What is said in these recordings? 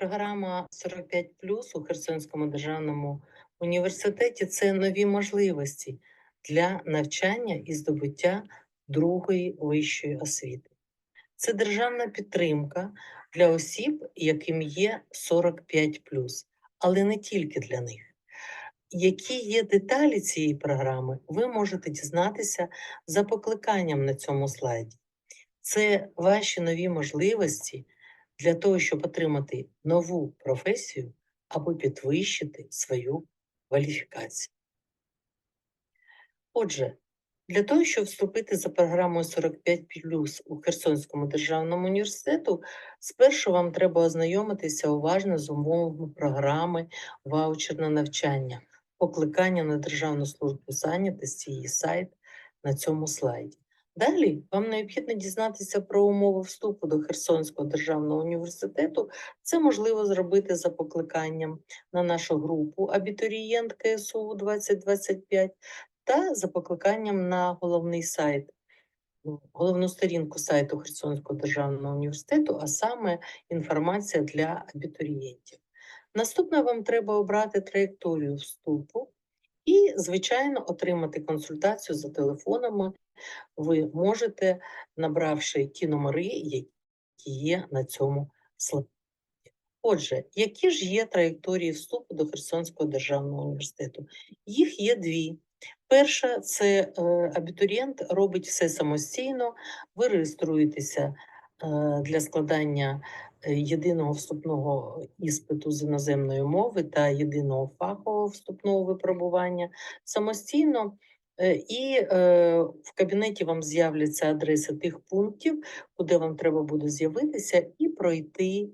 Програма 45 у Херсонському державному університеті це нові можливості для навчання і здобуття другої вищої освіти. Це державна підтримка для осіб, яким є 45 але не тільки для них. Які є деталі цієї програми, ви можете дізнатися за покликанням на цьому слайді. Це ваші нові можливості для того, щоб отримати нову професію або підвищити свою кваліфікацію. Отже, для того, щоб вступити за програмою 45 у Херсонському державному університету, спершу вам треба ознайомитися уважно з умовами програми ваучерне навчання, покликання на Державну службу зайнятості, її сайт на цьому слайді. Далі вам необхідно дізнатися про умови вступу до Херсонського державного університету. Це можливо зробити за покликанням на нашу групу Абітурієнт КСУ 2025 та за покликанням на головний сайт, ну, головну сторінку сайту Херсонського державного університету, а саме інформація для абітурієнтів. Наступне вам треба обрати траєкторію вступу і, звичайно, отримати консультацію за телефонами. Ви можете, набравши ті номери, які є на цьому слайді. Отже, які ж є траєкторії вступу до Херсонського державного університету? Їх є дві. Перша це е, абітурієнт робить все самостійно, ви реєструєтеся е, для складання е, єдиного вступного іспиту з іноземної мови та єдиного фахового вступного випробування самостійно. І е, в кабінеті вам з'являться адреси тих пунктів, куди вам треба буде з'явитися, і пройти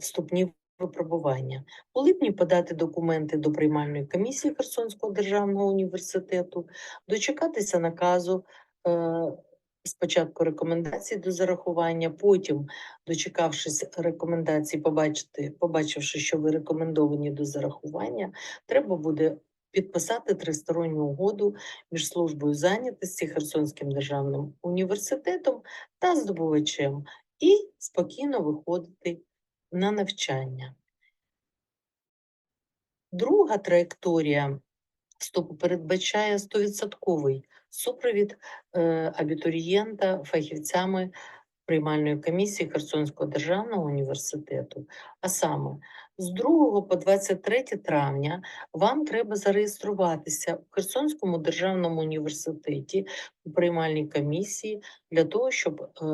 вступні випробування. У липні подати документи до приймальної комісії Херсонського державного університету, дочекатися наказу. Е, Спочатку рекомендацій до зарахування, потім, дочекавшись рекомендацій, побачити, побачивши, що ви рекомендовані до зарахування, треба буде підписати тристоронню угоду між службою зайнятості Херсонським державним університетом та здобувачем і спокійно виходити на навчання. Друга траєкторія вступу передбачає 100% супровід е, абітурієнта фахівцями приймальної комісії Херсонського державного університету. А саме з 2 по 23 травня вам треба зареєструватися у Херсонському державному університеті у приймальній комісії для того, щоб е,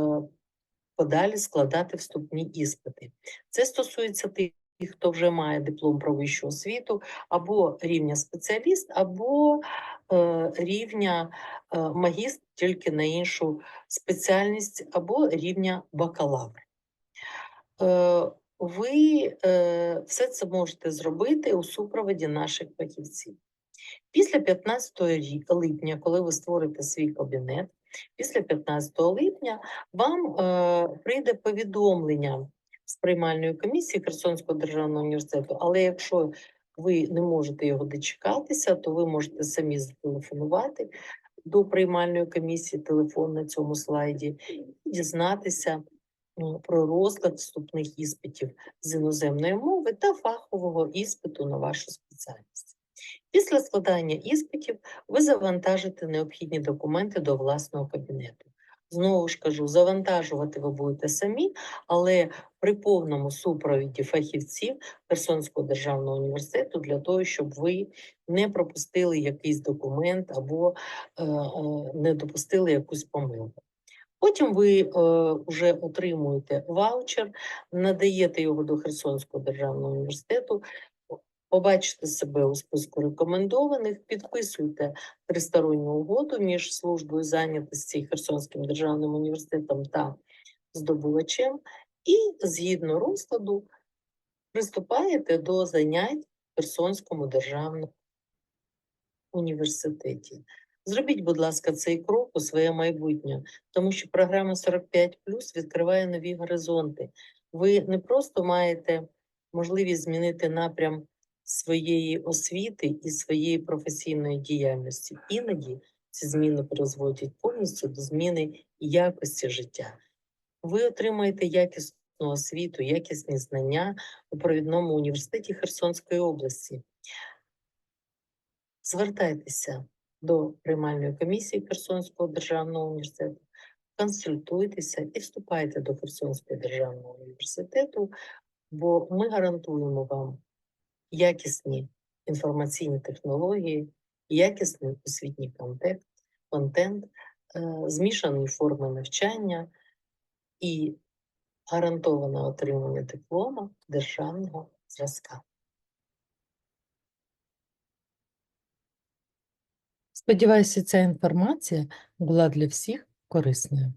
подалі складати вступні іспити. Це стосується тих, хто вже має диплом про вищу освіту, або рівня спеціаліст, або е, рівня е, магістр тільки на іншу спеціальність, або рівня бакалавр. Е, ви е, все це можете зробити у супроводі наших фахівців. Після 15 липня, коли ви створите свій кабінет, після 15 липня вам е, прийде повідомлення з приймальної комісії Херсонського державного університету, але якщо ви не можете його дочекатися, то ви можете самі зателефонувати до приймальної комісії телефон на цьому слайді і дізнатися про розклад вступних іспитів з іноземної мови та фахового іспиту на вашу спеціальність. Після складання іспитів ви завантажите необхідні документи до власного кабінету. Знову ж кажу, завантажувати ви будете самі, але при повному супровіді фахівців Херсонського державного університету для того, щоб ви не пропустили якийсь документ або е, е, не допустили якусь помилку. Потім ви е, вже отримуєте ваучер, надаєте його до Херсонського державного університету, побачите себе у списку рекомендованих, підписуйте тристоронню угоду між службою зайнятості Херсонським державним університетом та здобувачем, і згідно розкладу приступаєте до занять в Херсонському державному університеті. Зробіть, будь ласка, цей крок у своє майбутнє, тому що програма 45 відкриває нові горизонти. Ви не просто маєте можливість змінити напрям своєї освіти і своєї професійної діяльності. Іноді ці зміни призводять повністю до зміни якості життя. Ви отримаєте якісну освіту, якісні знання у провідному університеті Херсонської області. Звертайтеся до приймальної комісії Херсонського державного університету, консультуйтеся і вступайте до Херсонського державного університету, бо ми гарантуємо вам якісні інформаційні технології, якісний освітній контент, контент, змішані форми навчання і гарантоване отримання диплома державного зразка. Сподіваюся, ця інформація була для всіх корисною.